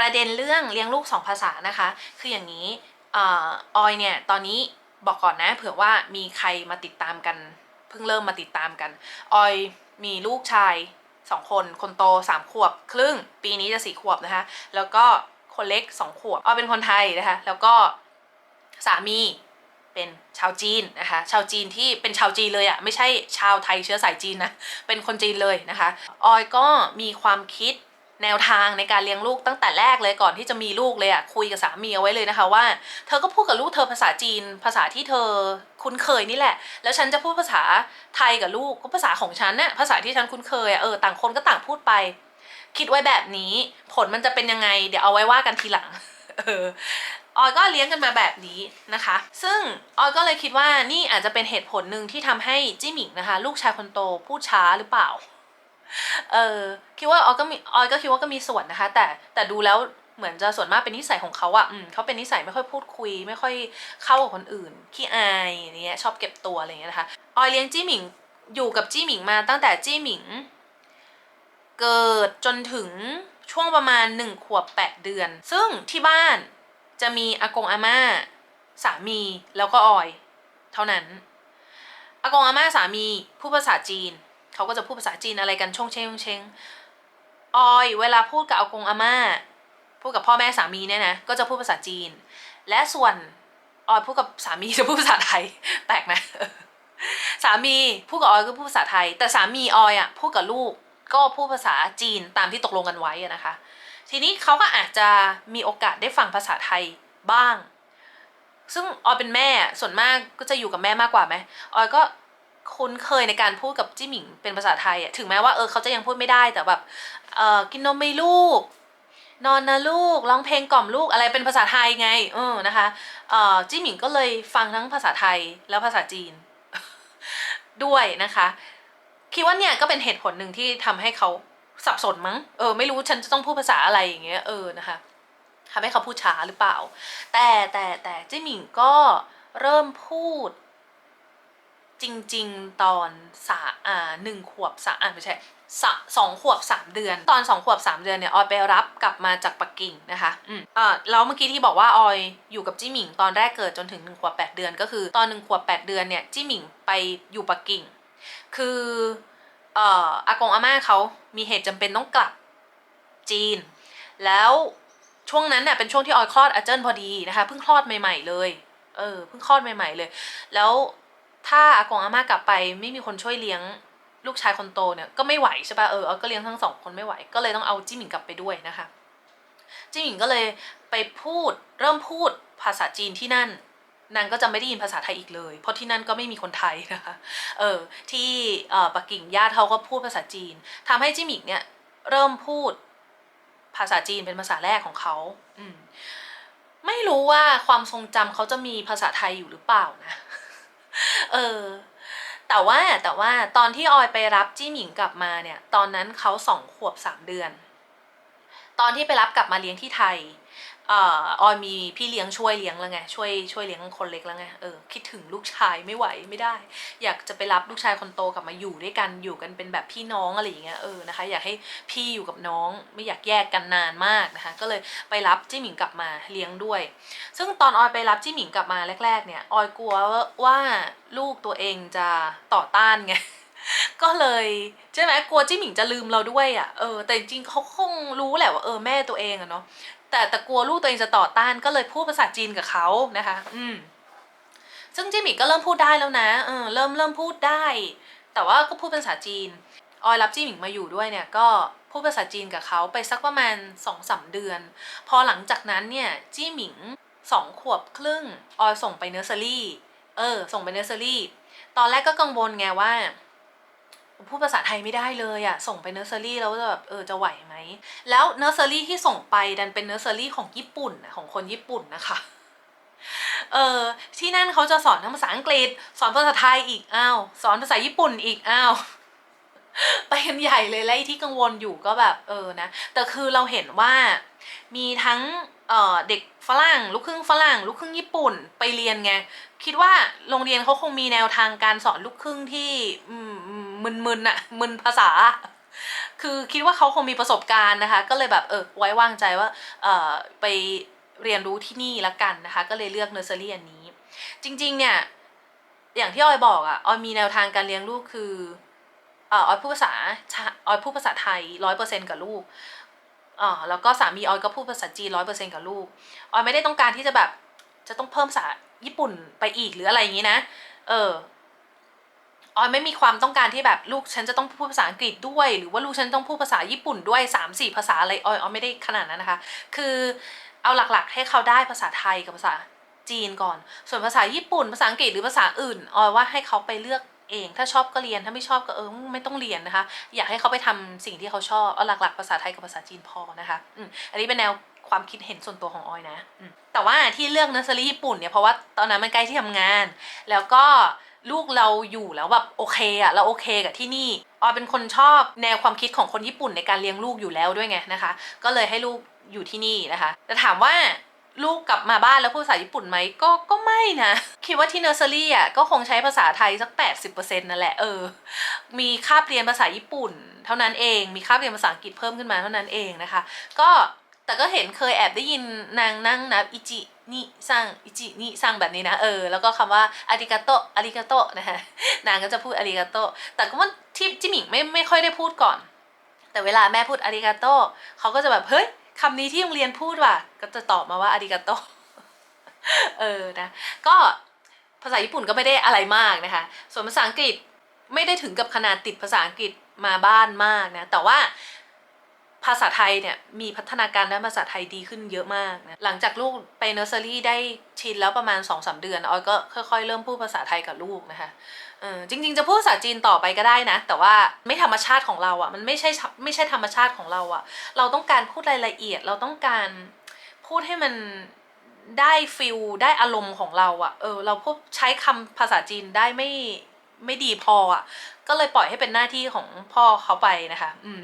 ประเด็นเรื่องเลี้ยงลูกสองภาษานะคะ คืออย่างนี้ออออยเนี่ยตอนนี้บอกก่อนนะเผื่อว่ามีใครมาติดตามกัน เพิ่งเริ่มมาติดตามกัน ออยมีลูกชายสองคน คนโตสามขวบ ครึ่ง ปีนี้จะสี่ขวบนะคะ แล้วก็คนเล็กสองขวบออยเป็นคนไทยนะคะ แล้วก็สามีเป็นชาวจีนนะคะ ชาวจีนที่เป็นชาวจีนเลยอะ่ะไม่ใช่ชาวไทยเชื้อสายจีนนะ เป็นคนจีนเลยนะคะ ออยก็มีความคิด แนวทางในการเลี้ยงลูกตั้งแต่แรกเลยก่อนที่จะมีลูกเลยอะ่ะคุยกับสามีเอาไว้เลยนะคะว่า เธอก็พูดกับลูกเธอภาษาจีน ภาษาที่เธอคุ้นเคยนี่แหละ แล้วฉันจะพูดภาษาไทยกับลูกก็ภาษาของฉันน่ะภาษาที่ฉันคุ้นเคยอะเออต่างคนก็ต่างพูดไป คิดไว้แบบนี้ผลมันจะเป็นยังไง เดี๋ยวเอาไว้ว่ากันทีหลังเออออยก็เลี้ยงกันมาแบบนี้นะคะ ซึ่งออยก็เลยคิดว่านี่อาจจะเป็นเหตุผลหนึ่งที่ทำให้จี้หมิงนะคะ ลูกชายคนโตพูดช้าหรือเปล่า เออคิดว่าออยก็มีออยก็คิดว่าก็มีส่วนนะคะ แต่แต่ดูแล้วเหมือนจะส่วนมากเป็นนิสัยของเขาอะอืมเขาเป็นนิสัยไม่ค่อยพูดคุย ไม่ค่อยเข้ากับคนอื่นขี้อายอย่างเงี้ยชอบเก็บตัวอะไรเงี้ยนะคะออยเลี้ยงจี้หมิงอยู่กับจี้หมิงมาตั้งแต่จี้หมิง เกิดจนถึงช่วงประมาณหนึ่งขวบแปดเดือน ซึ่งที่บ้านจะมีอากงอาม่าสามีแล้วก็ออย เท่านั้นอากงอาม่าสามีพูดภาษาจีน เขาก็จะพูดภาษาจีนอะไรกันชงเชงชงเชงออยเวลาพูดกับอากงอาม่าพูดกับพ่อแม่สามีเนี่ยนะก็จะพูดภาษาจีน และส่วนออยพูดกับสามีจะพูดภาษาไทยแปลกไหมสามีพูดกับออยก็พูดภาษาไทย แต่สามีออยอะพูดกับลูกก็พูดภาษาจีนตามที่ตกลงกันไว้นะคะ ทีนี้เขาก็อาจจะมีโอกาสได้ฟังภาษาไทยบ้าง ซึ่งออยเป็นแม่ส่วนมากก็จะอยู่กับแม่มากกว่าไหมออยก็ คุ้นเคยในการพูดกับจิหมิงเป็นภาษาไทยอะถึงแม้ว่าเออเขาจะยังพูดไม่ได้แต่แบบเออกินนมไหมลูก นอนนะลูกร้องเพลงกล่อมลูกอะไรเป็นภาษาไทยไงเออนะคะเออจิหมิงก็เลยฟังทั้งภาษาไทยแล้วภาษาจีน ด้วยนะคะคิดว่าเนี่ยก็เป็นเหตุผลหนึ่งที่ทำให้เขาสับสนมั้ง เออไม่รู้ฉันจะต้องพูดภาษาอะไรอย่างเงี้ยเออนะคะทำให้เขาพูดช้าหรือเปล่า แต่แต่แต่จ้หมิงก็เริ่มพูด จริง ๆ ตอนสาอ่าหนึ่งขวบสาอ่าไม่ใช่สสองขวบสามเดือน ตอนสองขวบสามเดือนเนี่ยออยไปรับกลับมาจากปักกิ่งนะคะอืมอ่าแล้วเมื่อกี้ที่บอกว่าออยอยู่กับจี้หมิงตอนแรกเกิดจนถึงหนึ่งขวบแปดเดือนก็คือตอนหนึ่งขวบแปดเดือนเนี่ยจี้หมิงไปอยู่ปักกิ่ง คือเอ่ออากงอาม่าเขามีเหตุจำเป็นต้องกลับจีน แล้วช่วงนั้นเนี่ยเป็นช่วงที่ออยคลอดอาเจิ้นพอดีนะคะเพิ่งคลอดใหม่ๆเลยเออเพิ่งคลอดใหม่ๆเลย แล้ว ถ้าอากงอาม่ากลับไปไม่มีคนช่วยเลี้ยงลูกชายคนโตเนี่ยก็ไม่ไหวใช่ปะ่ะเออก็เลี้ยงทั้งสองคนไม่ไหว ก็เลยต้องเอาจิ้มหมิงกลับไปด้วยนะคะจิ้มหมิงก็เลยไปพูดเริ่มพูดภาษาจีนที่นั่นนางก็จะไม่ได้ยินภาษาไทยอีกเลย เพราะที่นั่นก็ไม่มีคนไทยนะคะเออที่เออปักกิ่งญาติเขาก็พูดภาษาจีนทำให้จิมิกเนี่ยเริ่มพูดภาษาจีนเป็นภาษาแรกของเขาอืมไม่รู้ว่าความทรงจำเขาจะมีภาษาไทยอยู่หรือเปล่านะ เออ แต่ว่าแต่ว่าตอนที่ออยไปรับจี้หมิงกลับมาเนี่ย ตอนนั้นเขาสองขวบสามเดือน ตอนที่ไปรับกลับมาเลี้ยงที่ไทยออยมีพี่เลี้ยงช่วยเลี้ยงแล้วไงช่วยช่วยเลี้ยงคนเล็กแล้วไงเออคิดถึงลูกชายไม่ไหวไม่ได้ อยากจะไปรับลูกชายคนโตกลับมาอยู่ด้วยกันอยู่กันเป็นแบบพี่น้องอะไรอย่างเงี้ยเออนะคะอยากให้พี่อยู่กับน้องไม่อยากแยกกันนานมากนะคะก็เลยไปรับจี้หมิงกลับมาเลี้ยงด้วย ซึ่งตอนออยไปรับจี้หมิงกลับมาแรก ๆ เนี่ยออยกลัวว่าลูกตัวเองจะต่อต้านไง ก็เลยใช่ไหมกลัวจี้หมิงจะลืมเราด้วยอะเออแต่จริงๆเขาคงรู้แหละว่าเออแม่ตัวเองอะเนาะแต่แต่กลัวลูกตัวเองจะต่อต้านก็เลยพูดภาษาจีนกับเขานะคะ อืม ซึ่งจิมมี่ก็เริ่มพูดได้แล้วนะเออเริ่มเริ่มพูดได้ แต่ว่าก็พูดภาษาจีน ออยรับจิมมี่มาอยู่ด้วยเนี่ย ก็พูดภาษาจีนกับเขาไปสักประมาณสองสามเดือน พอหลังจากนั้นเนี่ยจี้หมิงสองขวบครึ่งออยส่งไปเนอร์เซอรี่ เออ ส่งไปเนอร์เซอรี่ ตอนแรกก็กังวลไงว่า พูดภาษาไทยไม่ได้เลยอะส่งไปเนอร์เซอรี่แล้วจะแบบเออจะไหวไหม แล้วเนอร์เซอรี่ที่ส่งไปดันเป็นเนอร์เซอรี่ของญี่ปุ่นของคนญี่ปุ่นนะคะเออที่นั่นเขาจะสอนทั้งภาษาอังกฤษ สอนภาษาไทยอีกอ้าวสอนภาษาญี่ปุ่นอีกอ้าวไปกันใหญ่เลยแล้วไอที่กังวลอยู่ก็แบบเออนะแต่คือเราเห็นว่ามีทั้งเออเด็กฝรั่งลูกครึ่งฝรั่งลูกครึ่งญี่ปุ่นไปเรียนไงคิดว่าโรงเรียนเขาคงมีแนวทางการสอนลูกครึ่งที่อื มึนๆอะมึนภาษา คือคิดว่าเขาคงมีประสบการณ์นะคะ ก็เลยแบบเออไว้วางใจว่าเออไปเรียนรู้ที่นี่ละกันนะคะ ก็เลยเลือกเนอร์เซอรี่อันนี้ จริง ๆ เนี่ย อย่างที่ออยบอกอะออยมีแนวทางการเลี้ยงลูกคือเออยพูดภาษาออยพูดภาษาไทยร้อยเปอร์เซ็นกับลูกอ๋อแล้วก็สามีออยก็พูดภาษาจีนร้อยเปอร์เซ็นกับลูกออยไม่ได้ต้องการที่จะแบบจะต้องเพิ่มภาษาญี่ปุ่นไปอีกหรืออะไรอย่างนี้นะ เออ ออยไม่มีความต้องการที่แบบลูกฉันจะต้องพูดภาษาอังกฤษด้วย หรือว่าลูกฉันต้องพูดภาษาญี่ปุ่นด้วยสามสี่ภาษาอะไรออยออยไม่ได้ขนาดนั้นนะคะ คือเอาหลักๆ ให้เขาได้ภาษาไทยกับภาษาจีนก่อน ส่วนภาษาญี่ปุ่น ภาษาอังกฤษหรือภาษาอื่นออยว่าให้เขาไปเลือกเอง ถ้าชอบก็เรียนถ้าไม่ชอบก็เออไม่ต้องเรียนนะคะ อยากให้เขาไปทำสิ่งที่เขาชอบเอาหลักๆ ภาษาไทยกับภาษาจีนพอนะคะอืมอันนี้เป็นแนวความคิดเห็นส่วนตัวของออยนะ แต่ว่าที่เลือกเนอร์เซอรี่ญี่ปุ่นเนี่ยเพราะว่าตอนนั้นมันใกล้ที่ทำงาน แล้วก็ ลูกเราอยู่แล้วแบบโอเคอะเราโอเคกับที่นี่ออยเป็นคนชอบแนวความคิดของคนญี่ปุ่นในการเลี้ยงลูกอยู่แล้วด้วยไงนะคะ ก็เลยให้ลูกอยู่ที่นี่นะคะแต่ถามว่าลูกกลับมาบ้านแล้วพูดภาษาญี่ปุ่นไหมก็ก็ไม่นะ คิดว่าที่เนอร์เซอรี่อะก็คงใช้ภาษาไทยสัก 80%นั่นแหละเออ มีคาบเรียนภาษาญี่ปุ่น เท่านั้นเองมีคาบเรียนภาษาอังกฤษเพิ่มขึ้นมาเท่านั้นเองนะคะ ก็ แต่ก็เห็นเคยแอบได้ยินนางนั่งนับอิจินิซังอิจินิซังแบบนี้นะเออแล้วก็คำว่าอาริกาโตอาริกาโตนะคะนางก็จะพูดอาริกาโตแต่ก็มันที่จิมิงไม่ไม่ค่อยได้พูดก่อน แต่เวลาแม่พูดอาริกาโตเขาก็จะแบบเฮ้ยคำนี้ที่โรงเรียนพูดว่ะก็จะตอบมาว่าอาริกาโตเออนะก็ภาษาญี่ปุ่นก็ไม่ได้อะไรมากนะคะ ส่วนภาษาอังกฤษไม่ได้ถึงกับขนาดติดภาษาอังกฤษมาบ้านมากนะ แต่ว่า ภาษาไทยเนี่ยมีพัฒนาการด้านภาษาไทยดีขึ้นเยอะมากนะหลังจากลูกไปเนอร์เซอรี่ได้ชินแล้วประมาณ2อสเดือนออยก็ค่อยๆ เริ่มพูดภาษาไทยกับลูกนะคะเออจริง ๆ จะพูดภาษาจีนต่อไปก็ได้นะ แต่ว่าไม่ธรรมชาติของเราอะ่ะมันไม่ใช่ไม่ใช่ธรรมชาติของเราอะ่ะ เราต้องการพูดรายละเอียดเราต้องการพูดให้มันได้ฟิลได้อารมณ์ของเราอะ่ะเออเราพูดใช้คำภาษาจีนได้ไม่ไม่ดีพออะ่ะก็เลยปล่อยให้เป็นหน้าที่ของพ่อเขาไปนะคะ อืม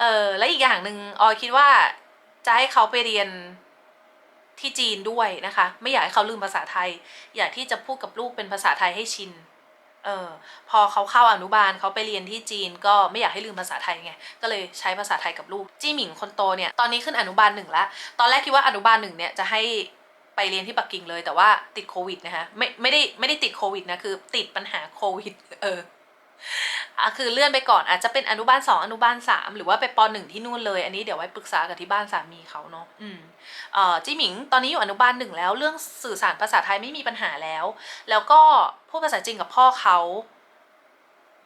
เออและอีกอย่างหนึ่งออยคิดว่าจะให้เขาไปเรียนที่จีนด้วยนะคะ ไม่อยากให้เขาลืมภาษาไทย อยากที่จะพูดกับลูกเป็นภาษาไทยให้ชินเออพอเขาเข้าอนุบาลเขาไปเรียนที่จีนก็ไม่อยากให้ลืมภาษาไทยไงก็เลยใช้ภาษาไทยกับลูกจี้หมิงคนโตเนี่ยตอนนี้ขึ้นอนุบาลหนึ่งแล้วตอนแรกคิดว่าอนุบาลหนึ่งเนี่ยจะให้ไปเรียนที่ปักกิ่งเลยแต่ว่าติดโควิดนะคะไม่ไม่ได้ไม่ได้ติดโควิดนะคือติดปัญหาโควิดเออ คือเลื่อนไปก่อนอาจจะเป็นอนุบาลสองอนุบาลสามหรือว่าไปปหนึ่งที่นู่นเลย อันนี้เดี๋ยวไว้ปรึกษากับที่บ้านสามีเขาเนาะอืมเอ่อจิหมิงตอนนี้อยู่อนุบาลหนึ่งแล้วเรื่องสื่อสารภาษาไทยไม่มีปัญหาแล้ว แล้วก็พูดภาษาจีนกับพ่อเขา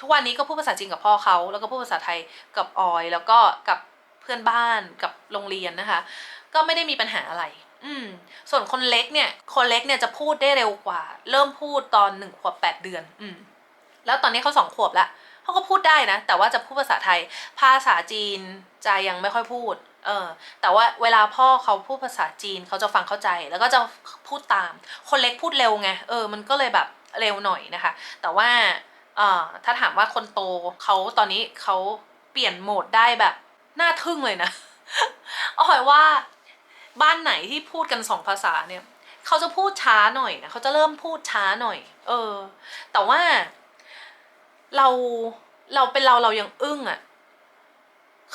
ทุกวันนี้ก็พูดภาษาจีนกับพ่อเขาแล้วก็พูดภาษาไทยกับออย แล้วก็กับเพื่อนบ้านกับโรงเรียนนะคะ ก็ไม่ได้มีปัญหาอะไร อืม ส่วนคนเล็กเนี่ย คนเล็กเนี่ยจะพูดได้เร็วกว่า เริ่มพูดตอนหนึ่งขวบแปดเดือน อืม แล้วตอนนี้เขาสองขวบแล้ว เขาก็พูดได้นะ แต่ว่าจะพูดภาษาไทย ภาษาจีนจะยังไม่ค่อยพูด เออ แต่ว่าเวลาพ่อเขาพูดภาษาจีนเขาจะฟังเข้าใจ แล้วก็จะพูดตาม คนเล็กพูดเร็วไง เออ มันก็เลยแบบเร็วหน่อยนะคะ แต่ว่าเออถ้าถามว่าคนโตเขาตอนนี้เขาเปลี่ยนโหมดได้แบบน่าทึ่งเลยนะอ๋อยว่าบ้านไหนที่พูดกันสองภาษาเนี่ย เขาจะพูดช้าหน่อยนะเขาจะเริ่มพูดช้าหน่อย เออ แต่ว่า เราเราเป็นเราเรายังอึ้งอะ่ะ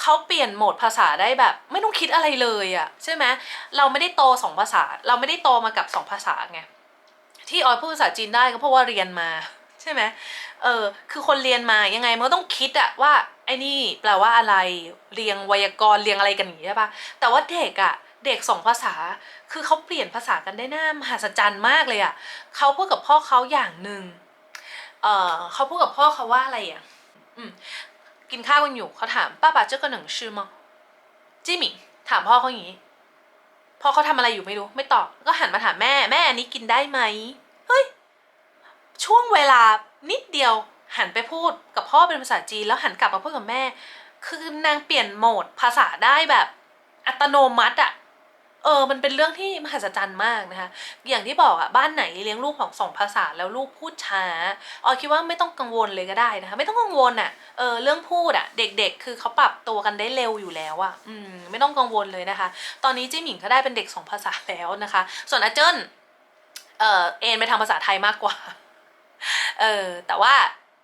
เขาเปลี่ยนโหมดภาษาได้แบบ ไม่ต้องคิดอะไรเลยอะ่ะใช่ไหมเราไม่ได้โตสองภาษา เราไม่ได้โตมากับสองภาษาไงที่ออยพูดภาษาจีนได้ก็เพราะว่าเรียนมาใช่ไหมเออคือคนเรียนมายังไงมันก็ต้องคิดอะว่าไอ้นี่แปลว่าอะไรเรียงไวยากรณ์เรียงอะไรกันอย่างนี้ใช่ปะแต่ว่าเด็กอะเด็กสองภาษา คือเขาเปลี่ยนภาษากันได้น่ามหัศจรรย์มากเลยอะเขาพูดกับพ่อเขาอย่างหนึ่ง เออเขาพูดกับพ่อเขาว่าอะไรอะอืมกินข้าวกันอยู่เขาถามป้าป๋าเจ้าก็หนังชื่อมั้งจิมิงถามพ่อเขาอย่างนี้พ่อเขาทำอะไรอยู่ไม่รู้ ไม่ตอบก็หันมาถามแม่แม่อันนี้กินได้ไหมเฮ้ยช่วงเวลานิดเดียวหันไปพูดกับพ่อเป็นภาษาจีนแล้วหันกลับมาพูดกับแม่ คือนางเปลี่ยนโหมดภาษาได้แบบอัตโนมัติอะ เออ มันเป็นเรื่องที่มหัศจรรย์มากนะคะ อย่างที่บอกอะบ้านไหนเลี้ยงลูกของสองภาษาแล้วลูกพูดช้าออคิดว่าไม่ต้องกังวลเลยก็ได้นะคะ ไม่ต้องกังวลอะเออเรื่องพูดอะเด็ก ๆ คือเขาปรับตัวกันได้เร็วอยู่แล้วอะอืมไม่ต้องกังวลเลยนะคะ ตอนนี้จิหมิงเขาได้เป็นเด็กสองภาษาแล้วนะคะ ส่วนอาเจิ้นเออเอ็นไปทางภาษาไทยมากกว่า เออแต่ว่า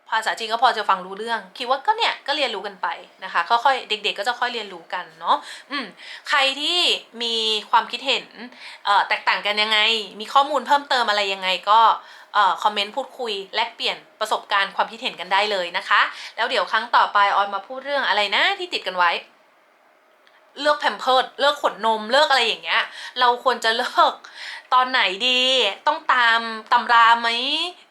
ภาษาจีนก็พอจะฟังรู้เรื่อง คิดว่าก็เนี่ยก็เรียนรู้กันไปนะคะค่อยๆเด็ก ๆ ก็จะค่อยเรียนรู้กันเนาะอืมใครที่มีความคิดเห็นเอ่อแตกต่างกันยังไง มีข้อมูลเพิ่มเติมอะไรยังไงก็เอ่อคอมเมนต์พูดคุยแลกเปลี่ยนประสบการณ์ความคิดเห็นกันได้เลยนะคะ แล้วเดี๋ยวครั้งต่อไปออยมาพูดเรื่องอะไรนะที่ติดกันไว้ เลือกแพมเพิดเลิกขนนมเลิกอะไรอย่างเงี้ย เราควรจะเลิกตอนไหนดีต้องตามตำราไหม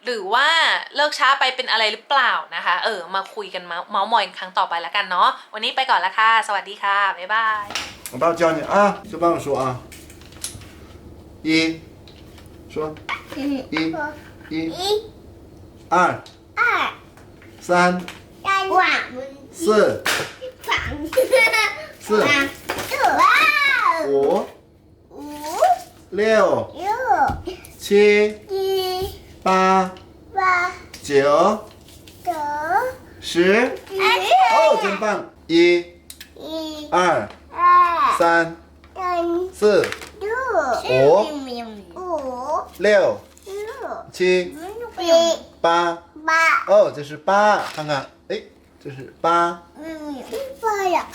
หรือว่าเลิกช้าไปเป็นอะไรหรือเปล่านะคะ เออ มาคุยกันเมาส์มอยครั้งต่อไปแล้วกันเนาะวันนี้ไปก่อนละค่ะ สวัสดีค่ะ บ๊ายบาย我爸爸教你啊，就帮我说啊，一，说嗯，一一一二二三，三，四。四。房子。四五五六六七七八八九九十，十哦，真棒！一一二二三三四六五五六六七七八，八。哦，这是八，看看，哎，这是八。八呀。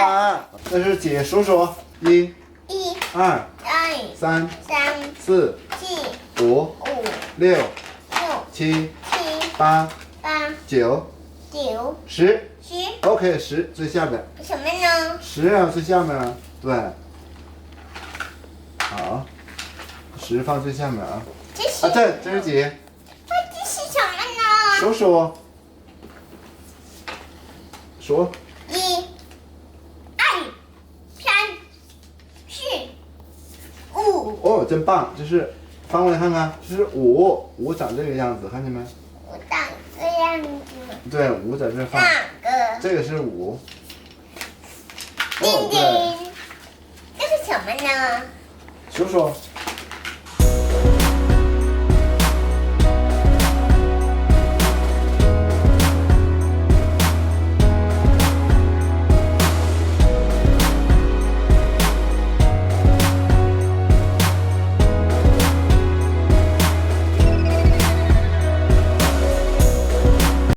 八，那是几数数，一。一。二。二。三。三。四。四五。五。六。六。七。七。八。八。九。九。十。十，OK，十最下面，什么呢？十啊最下面啊，对，好，十放最下面啊，这是啊对，这是几？这是什么呢？数数，数，一、二、三、四、五。哦，真棒！这是翻过来看看，这是五，五长这个样子，看见没？五长这样子，对，五在这放，那个这个是五。丁哦，对，丁，这是什么呢？数数，